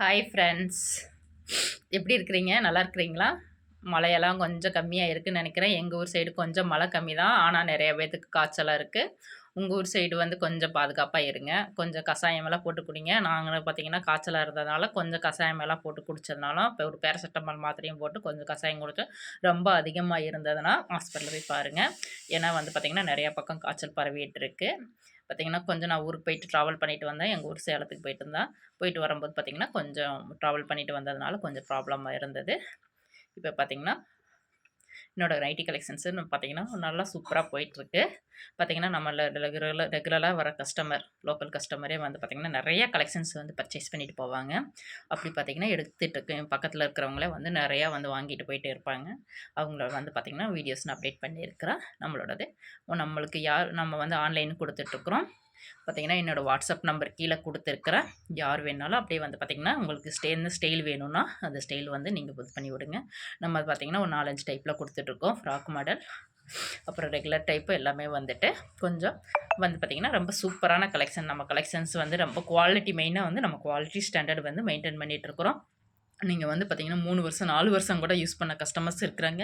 Hi friends எப்படி இருக்கிறீங்க? நல்லா இருக்கிறீங்களா? மழையெல்லாம் கொஞ்சம் கம்மியாக இருக்குன்னு நினைக்கிறேன். எங்கள் ஊர் சைடு கொஞ்சம் மழை கம்மி தான். ஆனால் நிறைய பேர்த்துக்கு காய்ச்சலாக இருக்குது உங்கள் ஊர் சைடு வந்து கொஞ்சம் பாதுகாப்பாக இருங்க. கொஞ்சம் கஷாயமெல்லாம் போட்டு குடிங்க. நாங்கள் பார்த்தீங்கன்னா காய்ச்சலாக இருந்ததுனால கொஞ்சம் கஷாயமெல்லாம் போட்டு குடிச்சதுனாலும் இப்போ ஒரு பேரசெட்டமால் மாத்திரையும் போட்டு கொஞ்சம் கஷாயம் குடிச்சு ரொம்ப அதிகமாக இருந்ததுன்னா ஹாஸ்பிட்டலில் போய் பாருங்கள் ஏன்னா வந்து பார்த்திங்கன்னா நிறையா பக்கம் காய்ச்சல் பரவிட்டு இருக்குது பார்த்திங்கன்னா கொஞ்சம் நான் ஊருக்கு போயிட்டு ட்ராவல் பண்ணிட்டு வந்தேன். எங்கள் ஊர் சேலத்துக்கு போயிட்டு இருந்தேன். போயிட்டு வரும்போது பார்த்திங்கன்னா கொஞ்சம் ட்ராவல் பண்ணிட்டு வந்ததுனால கொஞ்சம் ப்ராப்ளமாக இருந்தது. இப்போ பார்த்திங்கன்னா என்னோடய நைட்டி கலெக்ஷன்ஸுன்னு பார்த்தீங்கன்னா நல்லா சூப்பராக போயிட்டுருக்கு. பார்த்தீங்கன்னா நம்ம ரெகுலர் ரெகுலராக வர கஸ்டமர் லோக்கல் கஸ்டமரே வந்து பார்த்திங்கன்னா நிறையா கலெக்ஷன்ஸ் வந்து பர்ச்சேஸ் பண்ணிட்டு போவாங்க. அப்படி பார்த்திங்கன்னா எடுத்துகிட்டு பக்கத்தில் இருக்கிறவங்களே வந்து நிறையா வந்து வாங்கிட்டு போயிட்டு இருப்பாங்க. அவங்கள வந்து பார்த்திங்கன்னா வீடியோஸ் நான் அப்டேட் பண்ணியிருக்கிறேன். நம்மளோடது. நம்மளுக்கு யார் நம்ம வந்து ஆன்லைன் கொடுத்துட்ருக்குறோம் பார்த்தீங்கன்னா என்னோடய வாட்ஸ்அப் நம்பர் கீழே கொடுத்துருக்குறேன் யார் வேணாலும் அப்படியே வந்து பார்த்திங்கன்னா உங்களுக்கு ஸ்டே ஸ்டைல் வேணும்னா அந்த ஸ்டைல் வந்து நீங்கள் இது பண்ணி விடுங்க. நம்ம பார்த்திங்கன்னா ஒரு நாலஞ்சு டைப்பில் கொடுத்துட்ருக்கோம் ஃப்ராக் மாடல் அப்புறம் ரெகுலர் டைப்பு எல்லாமே வந்துட்டு கொஞ்சம் வந்து பார்த்திங்கன்னா ரொம்ப சூப்பரான கலெக்ஷன் நம்ம கலெக்ஷன்ஸ் வந்து ரொம்ப குவாலிட்டி மெயினாக வந்து நம்ம குவாலிட்டி ஸ்டாண்டர்ட் வந்து மெயின்டைன் பண்ணிகிட்ருக்குறோம் நீங்கள் வந்து பார்த்திங்கன்னா மூணு வருஷம் நாலு வருஷம் கூட யூஸ் பண்ண கஸ்டமர்ஸ் இருக்கிறாங்க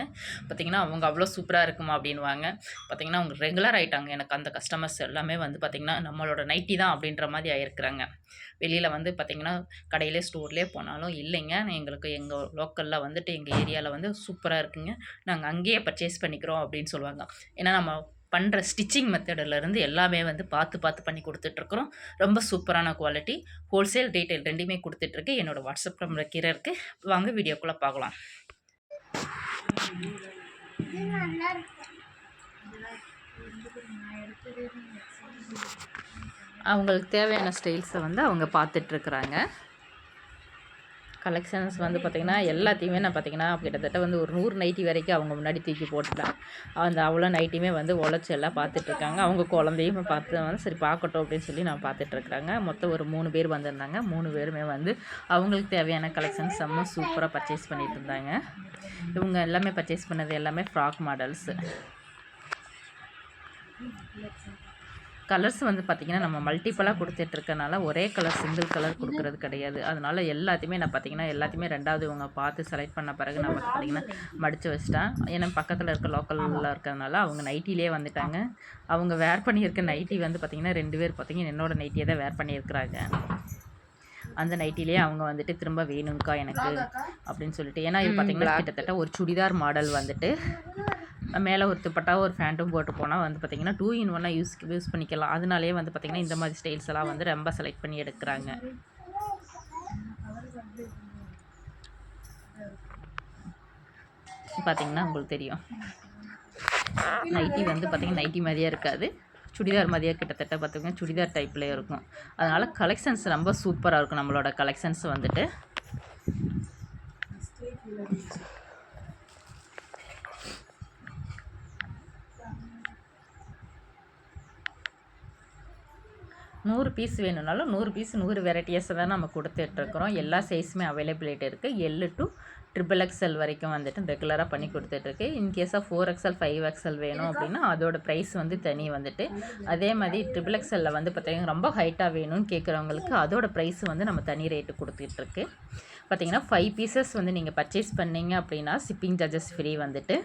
பார்த்திங்கன்னா அவங்க அவ்வளோ சூப்பராக இருக்குமா அப்படின்வாங்க பார்த்திங்கன்னா அவங்க ரெகுலர் ஆகிட்டாங்க எனக்கு அந்த கஸ்டமர்ஸ் எல்லாமே வந்து பார்த்திங்கன்னா நம்மளோட நைட்டி தான் அப்படின்ற மாதிரி ஆயிருக்கிறாங்க. வெளியில் வந்து பார்த்திங்கன்னா கடையிலே ஸ்டோர்லேயே போனாலும் இல்லைங்க. எங்களுக்கு எங்கள் லோக்கலில் வந்துட்டு எங்கள் ஏரியாவில் வந்து சூப்பராக இருக்குங்க. நாங்கள் அங்கேயே பர்ச்சேஸ் பண்ணிக்கிறோம் அப்படின்னு சொல்லுவாங்க. ஏன்னா நம்ம பண்ணுற ஸ்டிச்சிங் மெத்தடிலேருந்து எல்லாமே வந்து பார்த்து பார்த்து பண்ணி கொடுத்துட்ருக்குறோம். ரொம்ப சூப்பரான குவாலிட்டி ஹோல்சேல் ரீட்டைல் ரெண்டுமே கொடுத்துட்ருக்கு. என்னோடய வாட்ஸ்அப் நம்பர் கீரை இருக்குது வாங்க வீடியோக்குள்ளே பார்க்கலாம். அவங்களுக்கு தேவையான ஸ்டைல்ஸை வந்து அவங்க பார்த்துட்ருக்குறாங்க. கலெக்ஷன்ஸ் வந்து பார்த்திங்கன்னா எல்லாத்தையுமே நான் பார்த்திங்கன்னா கிட்டத்தட்ட வந்து ஒரு நூறு நைட்டி வரைக்கும் அவங்க முன்னாடி தூக்கி போட்டுட்டேன் அந்த அவ்வளோ நைட்டியுமே வந்து உழைச்சி எல்லாம் பார்த்துட்ருக்காங்க அவங்க குழந்தையும் பார்த்து வந்து சரி பார்க்கட்டும் அப்படின்னு சொல்லி நான் பார்த்துட்ருக்குறாங்க மொத்தம் ஒரு மூணு பேர் வந்திருந்தாங்க. மூணு பேருமே வந்து அவங்களுக்கு தேவையான கலெக்ஷன்ஸ் செம்ம சூப்பராக பர்ச்சேஸ் பண்ணிகிட்டு இருந்தாங்க. இவங்க எல்லாமே பர்ச்சேஸ் பண்ணது எல்லாமே ஃப்ராக் மாடல்ஸு கலர்ஸ் வந்து பார்த்திங்கன்னா நம்ம மல்டிப்பலாக கொடுத்துட்ருக்கனால ஒரே கலர் சிங்கிள் கலர் கொடுக்குறது கிடையாது. அதனால் எல்லாத்தையுமே நான் பார்த்திங்கன்னா எல்லாத்தையுமே ரெண்டாவது இவங்க பார்த்து செலக்ட் பண்ண பிறகு நான் பார்த்திங்கன்னா மடித்து வச்சிட்டேன் ஏன்னா பக்கத்தில் இருக்க லோக்கலில் இருக்கிறதுனால அவங்க நைட்டிலே வந்துட்டாங்க. அவங்க வேர் பண்ணியிருக்க நைட்டி வந்து பார்த்திங்கன்னா ரெண்டு பேர் பார்த்திங்கன்னா என்னோடய நைட்டியை தான் வேர் பண்ணியிருக்கிறாங்க. அந்த நைட்டிலே அவங்க வந்துட்டு திரும்ப வேணுங்க்கா எனக்கு அப்படின்னு சொல்லிட்டு. ஏன்னா இது பார்த்திங்கன்னா கிட்டத்தட்ட ஒரு சுடிதார் மாடல் வந்துட்டு. மேலே ஒரு துப்பட்டா ஒரு ஃபேண்ட்டும் போட்டு போனால் வந்து பார்த்திங்கன்னா டூ இன் ஒன்னாக யூஸ் யூஸ் பண்ணிக்கலாம். அதனாலேயே வந்து பார்த்திங்கன்னா இந்த மாதிரி ஸ்டைல்ஸ் எல்லாம் வந்து ரொம்ப செலக்ட் பண்ணி எடுக்கிறாங்க. பார்த்திங்கன்னா உங்களுக்கு தெரியும். நைட்டி வந்து பார்த்திங்கன்னா நைட்டி மாதிரியே இருக்காது. சுடிதார் மாதிரியே கிட்டத்தட்ட பார்த்திங்கன்னா சுடிதார் டைப்பில் இருக்கும். அதனால் கலெக்ஷன்ஸ் ரொம்ப சூப்பராக இருக்கும் நம்மளோட கலெக்ஷன்ஸ் வந்துட்டு. நூறு பீஸ் வேணும்னாலும் நூறு பீஸ் நூறு வெரைட்டியஸை தான் நம்ம கொடுத்துட்ருக்குறோம். எல்லா சைஸுமே அவைலபிலிட்டி இருக்குது எல்லு டு ட்ரிபிள் எக்ஸ்எல் வரைக்கும் வந்துட்டு ரெகுலராக பண்ணி கொடுத்துட்ருக்கு. இன்கேஸாக ஃபோர் எக்ஸ்எல் ஃபைவ் எக்ஸ்எல் வேணும் அப்படின்னா அதோட ப்ரைஸ் வந்து தனி வந்துட்டு. அதே மாதிரி ட்ரிபிள் எக்ஸ்எல்லில் வந்து பார்த்திங்கன்னா ரொம்ப ஹைட்டாக வேணும்னு கேட்குறவங்களுக்கு அதோட ப்ரைஸ் வந்து நம்ம தனி ரேட்டு கொடுத்துட்ருக்கு. பார்த்திங்கன்னா ஃபைவ் பீசஸ் வந்து நீங்கள் பர்ச்சேஸ் பண்ணிங்க அப்படின்னா ஷிப்பிங் சார்ஜஸ் ஃப்ரீ வந்துட்டு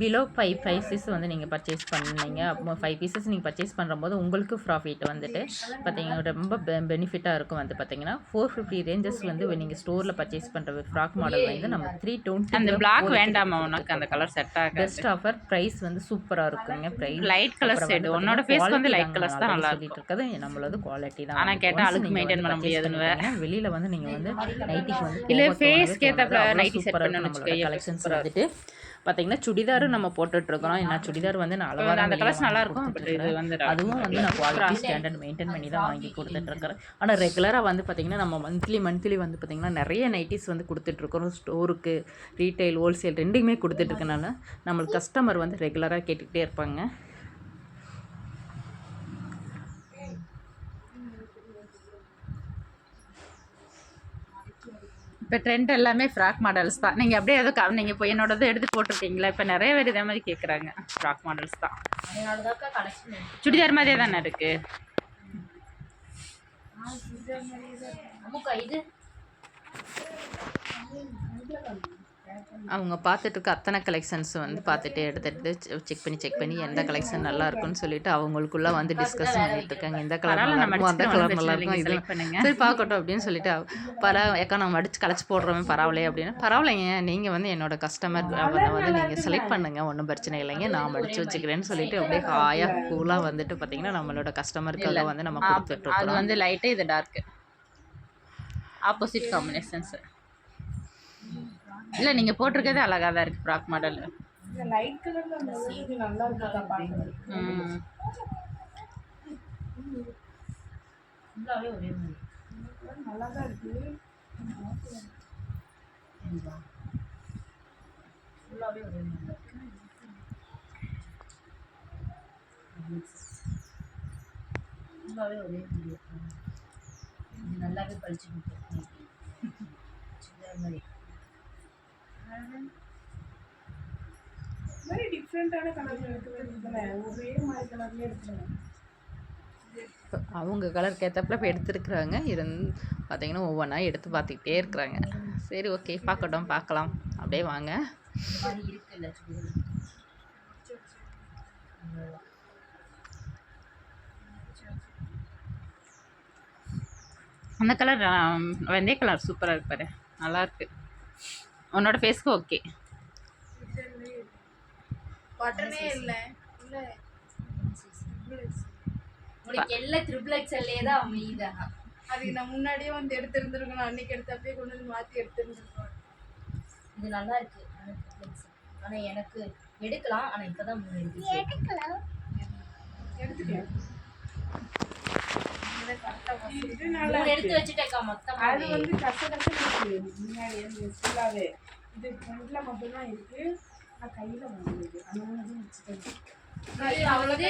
பிலோ ஃபைவ் பீஸ் வந்து நீங்கள் பர்ச்சேஸ் பண்ணீங்க. ஃபைவ் பீசஸ் நீங்கள் பர்ச்சேஸ் பண்ணும்போது உங்களுக்கு ப்ராஃபிட் வந்துட்டு பார்த்தீங்கன்னா ரொம்ப பெனிஃபிட்டாக இருக்கும். வந்து பார்த்தீங்கன்னா ஃபோர் ஃபிஃப்டி ரேஞ்சஸ் வந்து நீங்கள் ஸ்டோரில் பர்ச்சேஸ் பண்ணுற ஃப்ராக் மாடல் வந்து நம்ம த்ரீ டுவெண்ட்டி அந்த பிளாக் வேண்டாமா உனக்கு அந்த கலர் செட் ஆகும் பெஸ்ட் ஆஃபர் ப்ரைஸ் வந்து சூப்பராக இருக்குங்க. ப்ரைஸ் லைட் கலர் செட் உன்னோட ஃபேஸ் வந்து லைட் கலர்ஸ் தான் நல்லா சொல்லிட்டு இருக்கிறது நம்மளது குவாலிட்டி தான். ஆனா கேட்டா அழுக்கு மெயின்டைன் பண்ண முடியாதுன்னு வெளியில வந்து நீங்க வந்து நைட்டிக்கு வந்து இல்ல ஃபேஸ் கேத்த நைட்டி செட் பண்ணனும் கலெக்ஷன்ஸ் வந்துட்டு பார்த்தீங்கன்னா சுடிதாரும் நம்ம போட்டுட்ருக்குறோம். ஏன்னா சுடிதார் வந்து நான் அளவாக அந்த கலர்ஸ் நல்லா இருக்கும். பட் இது வந்து அதுவும் வந்து நான் குவாலிட்டி ஸ்டாண்டர்ட் மெயின்டைன் பண்ணி தான் வாங்கி கொடுத்துட்ருக்குறேன். ஆனால் ரெகுலராக வந்து பார்த்திங்கன்னா நம்ம மந்த்லி மந்த்லி வந்து பார்த்திங்கன்னா நிறைய நைட்டிஸ் வந்து கொடுத்துட்ருக்குறோம். ஸ்டோருக்கு ரீட்டைல் ஹோல்சேல் ரெண்டுமே கொடுத்துட்ருக்கனால நம்மளுக்கு கஸ்டமர் வந்து ரெகுலராக கேட்டுக்கிட்டே இருப்பாங்க. இப்போ ட்ரெண்ட் எல்லாமே ஃப்ராக் மாடல்ஸ் தான். நீங்கள் அப்படியே எதுவும் நீங்கள் இப்போ என்னோடது எடுத்து போட்டிருக்கீங்களா? இப்போ நிறைய பேர் இதே மாதிரி கேட்குறாங்க ஃப்ராக் மாடல்ஸ் தான். சுடிதார் மாதிரியே தானே இருக்குது இது? அவங்க பார்த்துட்டு இருக்க அத்தனை கலெக்ஷன்ஸ் வந்து பார்த்துட்டு எடுத்துட்டு செக் பண்ணி செக் பண்ணி எந்த கலெக்ஷன் நல்லா இருக்கும்னு சொல்லிட்டு அவங்களுக்குள்ள வந்து டிஸ்கஸ் பண்ணிட்டு இருக்காங்க இந்த கலர் நல்லா இருக்கும் அந்த கலர் நல்லா இருக்கும் இது சரி பார்க்கட்டும் அப்படின்னு சொல்லிட்டு பரா ஏக்கா நம்ம அடிச்சு கலைச்சு போடுறோமே பரவாயில்லையே அப்படின்னு. பரவாயில்லைங்க நீங்கள் வந்து என்னோட கஸ்டமர் வந்து நீங்கள் செலக்ட் பண்ணுங்க ஒன்றும் பிரச்சனை இல்லைங்க. நான் மடிச்சு வச்சுக்கிறேன்னு சொல்லிட்டு அப்படியே ஹாயாக கூலாக வந்துட்டு பார்த்தீங்கன்னா நம்மளோட கஸ்டமருக்காக வந்து நம்ம கொடுத்துட்டு அது இருக்கோம் வந்து லைட்டு இது டார்க்கு ஆப்போசிட் காம்பினேஷன்ஸ் இல்லை நீங்கள் போட்டிருக்கிறதே அழகாக தான் இருக்குது ஃப்ராக் மாடல். இந்த லைட் கலர்ல அந்த இது நல்லா இருக்குதா பாக்குறது ம். நல்லா தான் இருக்கு. நல்லாவே பழிச்சு இந்த மாதிரி. டிஃப்ரெண்டான கலர்ல இருக்குது ஒரே மாதிரி கலர்ல அவங்க கலருக்கு ஏற்றப்பல இப்போ எடுத்துருக்குறாங்க. இருந்து பார்த்தீங்கன்னா ஒவ்வொன்றா எடுத்து பார்த்துக்கிட்டே இருக்கிறாங்க. சரி ஓகே பார்க்கட்டும் பார்க்கலாம். அப்படியே வாங்க. அந்த கலர் வெந்தய கலர் சூப்பராக இருப்பாரு நல்லாயிருக்கு உன்னோட ஃபேஸ்க்கு ஓகே பட்டனே இல்ல. இல்ல. உனக்கு எல்லாம் ட்ரிபிள் எக்ஸ்எல்லே தான் அமையுதா. அதுக்கு நான் முன்னாடியே வந்து எடுத்திருந்திருக்கணும். அன்னைக்கு எடுத்தப்பே கொண்டு வந்து மாத்தி எடுத்திருந்திருக்கோம் இது நல்லா இருக்கு. ஆனா triple XL. ஆனா எனக்கு எடுக்கலாம். ஆனா இப்பதான் மூணு எடுத்து எடுத்துக்கலாம் இது நல்லா மூணு இருக்கு எடுத்து வச்சுட்டேக்கா மொத்தமா. அது வந்து கச கசன்னு இருக்கு. முன்னாடி இது ஃப்ரண்ட்ல மட்டும்தான் இருக்கு. நான் கையில வாங்குது அந்த மாதிரி வச்சுட்டேன். வந்து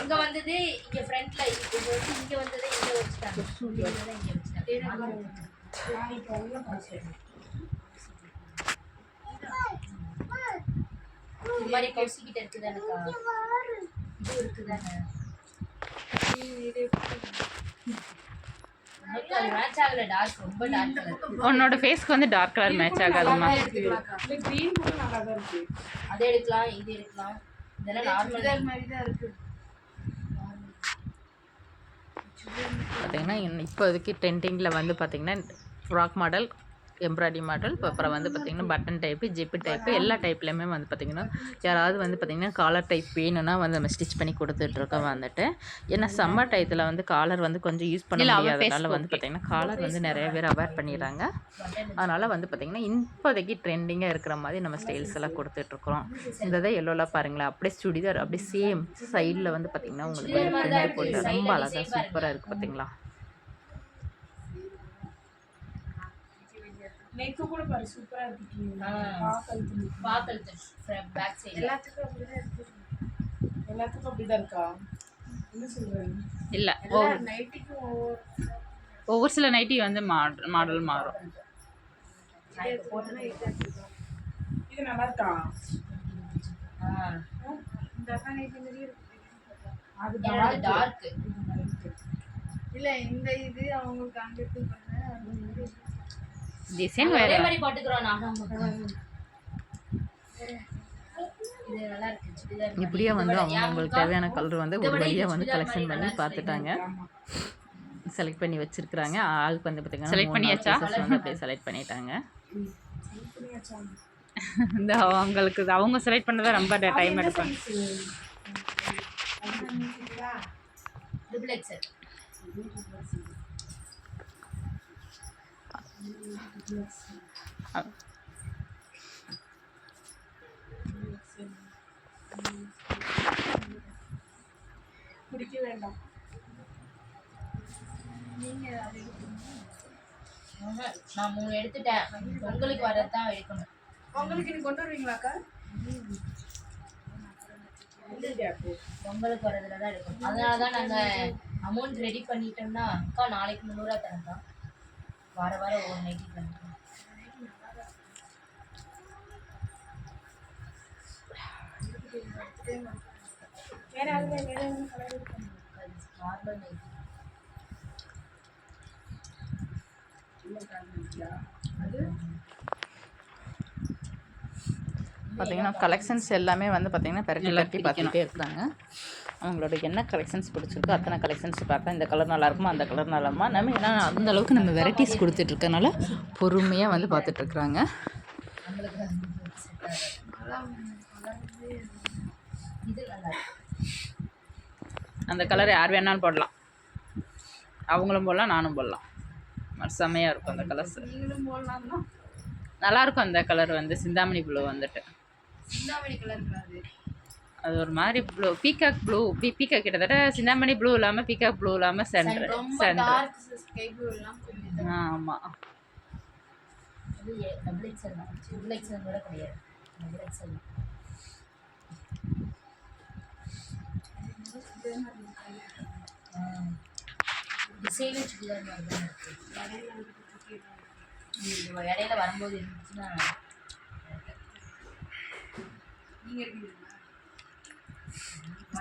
அங்க வந்தது இங்க ஃப்ரண்ட்ல வந்து இங்க வந்தது இங்க வச்சுட்டாங்க. இங்க வச்சுட்டாங்க. இந்த மாதிரி கௌசிக்கிட்ட இருக்குதானக்கா? இது இருக்குதானே? உன்னோட ஃபேஸ்க்கு வந்து டார்க் கலர் மேட்ச் ஆகாதுமா க்ரீன் கூட நல்லா தான் இருக்கு. அதை எடுக்கலாம் இது எடுக்கலாம். இதெல்லாம் நார்மல் மாதிரி தான் இருக்கு. பார்த்தீங்கன்னா இப்போதைக்கு ட்ரெண்டிங்கில் வந்து பார்த்தீங்கன்னா ஃப்ராக் மாடல் எம்ப்ராய்டரி மாடல் இப்போ அப்புறம் வந்து பார்த்தீங்கன்னா பட்டன் டைப்பு ஜிப்பு டைப்பு எல்லா டைப்லையுமே வந்து பார்த்தீங்கன்னா யாராவது வந்து பார்த்தீங்கன்னா காலர் டைப் வேணும்னா வந்து நம்ம ஸ்டிச் பண்ணி கொடுத்துட்ருக்கோம் வந்துட்டு. ஏன்னா சம்மர் டயத்தில் வந்து காலர் வந்து கொஞ்சம் யூஸ் பண்ண முடியாதனால வந்து பார்த்தீங்கன்னா காலர் வந்து நிறைய பேர் அவாய்ட் பண்ணிடுறாங்க. அதனால் வந்து பார்த்திங்கன்னா இப்போதைக்கு ட்ரெண்டிங்காக இருக்கிற மாதிரி நம்ம ஸ்டைல்ஸ் எல்லாம் கொடுத்துட்ருக்குறோம். இந்த தான் எல்லோலாம் பாருங்களேன். அப்படியே சுடிதார் அப்படியே சேம் சைடில் வந்து பார்த்திங்கன்னா உங்களுக்கு வந்து போட்டு ரொம்ப அழகாக சூப்பராக இருக்குது பார்த்தீங்களா நெக்கு கூட பாரு சூப்பரா இருக்கு. பாக்கல் பாக்கல் பேக் சைடு எல்லாத்துக்கும் அப்படிதான் இருக்கு. எல்லாத்துக்கும் அப்படிதான் இருக்கா? என்ன சொல்றேன் இல்லை நைட்டுக்கும் ஒவ்வொரு சில நைட்டி வந்து மாடல் மாடல் மாறும். இது நல்லா இருக்கா? அது டார்க் இல்ல இந்த இது அவங்களுக்கு அங்க டிசைன் வேறு மாதிரி போட்டுக்கிறோம் நானும் இது நல்லா இருக்கு சுடிதார் இப்படியே வந்து அவங்க அவங்களுக்கு தேவையான கலர் வந்து ஒரு வழியாக வந்து கலெக்ஷன் பண்ணி பார்த்துட்டாங்க. செலக்ட் பண்ணி வச்சிருக்கிறாங்க. ஆளுக்கு வந்து பார்த்தீங்கன்னா Select பண்ணியாச்சா? வந்து அப்படியே செலக்ட் பண்ணிட்டாங்க. பண்ணியாச்சா? இந்த அவங்களுக்கு அவங்க செலக்ட் பண்ணதான் ரொம்ப டைம் எடுப்பாங்க ட்ரிபிள் வேண்டாம். நான் மூணு எடுத்துட்டேன். உங்களுக்கு வரது தான் எடுக்கணும். உங்களுக்கு நீ கொண்டு வருவீங்களாக்கா? பொங்கலுக்கு வரதுல தான் எடுக்கணும். அதனால தான் நாங்கள் அமௌண்ட் ரெடி பண்ணிட்டோம்னா அக்கா நாளைக்கு முந்நூறுவா தரேன்க்கா வார வாரம் ஒவ்வொரு நைட்டி பண்ணிக்கலாம். வேற வேற கலர் நார்மல் நைட்டி பார்த்தீங்கன்னா கலெக்ஷன்ஸ் எல்லாமே வந்து பார்த்தீங்கன்னா பெரட்டி பெரட்டி பார்த்துட்டே இருக்கிறாங்க அவங்களோட என்ன கலெக்ஷன்ஸ் பிடிச்சிருக்கோ அத்தனை கலெக்ஷன்ஸ் பார்த்தா இந்த கலர் நல்லா இருக்குமா அந்த கலர் நல்லாமா நம்ம ஏன்னா அந்த அளவுக்கு நம்ம வெரைட்டிஸ் கொடுத்துட்ருக்கனால பொறுமையாக வந்து பார்த்துட்ருக்குறாங்க. அந்த கலர் யார் வேணாலும் போடலாம். அவங்களும் போடலாம் நானும் போடலாம். செம்மையாக இருக்கும் அந்த கலர்ஸ் நல்லாயிருக்கும் நல்லா இருக்கும் அந்த கலர் வந்து சிந்தாமணி ப்ளூ வந்துட்டு. சிந்தாமணி கலர் அது ஒரு மாதிரி ப்ளூ பீகாக் ப்ளூ பீ பீகாக் கிட்டத்தட்ட சிந்தாமணி ப்ளூ இல்லாமல் பீகாக் ப்ளூ இல்லாமல் சென்டர் சென்டர் ஆமாம் டபுள் எக்ஸல் தான்.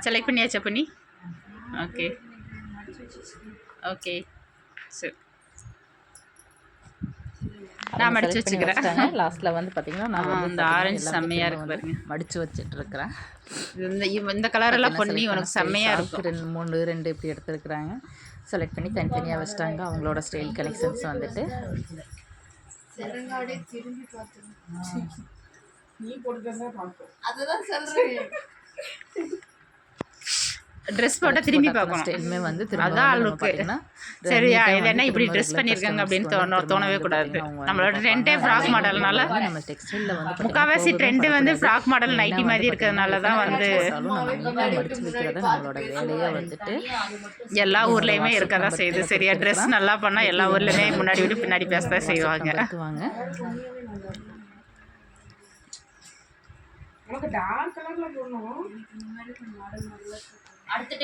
செலக்ட் பண்ணியாச்சா பண்ணி? ஓகே ஓகே சரி நான் மடிச்சு வச்சுக்கிறேன். லாஸ்ட்டில் வந்து பார்த்தீங்கன்னா நான் இந்த ஆரஞ்சு எல்லாமே செம்மையா திரும்ப இருக்கு வந்து மடிச்சு வச்சுட்டு இருக்கிறேன் இந்த இந்த கலர் எல்லாம் பண்ணி உனக்கு செம்மையா இருக்கும். ரெண்டு மூணு ரெண்டு இப்படி எடுத்துருக்குறாங்க. செலக்ட் பண்ணி தனித்தனியாக வச்சிட்டாங்க. அவங்களோட ஸ்டைல் கலெக்ஷன்ஸ் வந்துட்டு. நீ பார்ப்போம். அதுதான் சொல்றேன். ட்ரெஸ் போட்டால் திரும்பி பார்க்கணும். ஸ்டைலுமே வந்து திரும்ப அதான். பார்த்தீங்கன்னா சரியா இது என்ன இப்படி ட்ரெஸ் பண்ணியிருக்காங்க அப்படின்னு தோண தோணவே கூடாது. நம்மளோட ட்ரெண்டே. ஃப்ராக் மாடல்னால நம்ம textile ல வந்து முக்கால்வாசி ட்ரெண்டு வந்து ஃப்ராக் மாடல். நைட்டி மாதிரி இருக்கிறதுனால தான் வந்து நம்மளோட வேலையாக வந்துட்டு எல்லா ஊர்லேயுமே இருக்க தான் செய்யுது. சரியா ட்ரெஸ் நல்லா பண்ணால் எல்லா ஊர்லேயுமே முன்னாடி விட்டு பின்னாடி பேச தான் செய்வாங்க. வாங்க உனக்கு டார்க் கலர்ல போடணும் அடுத்த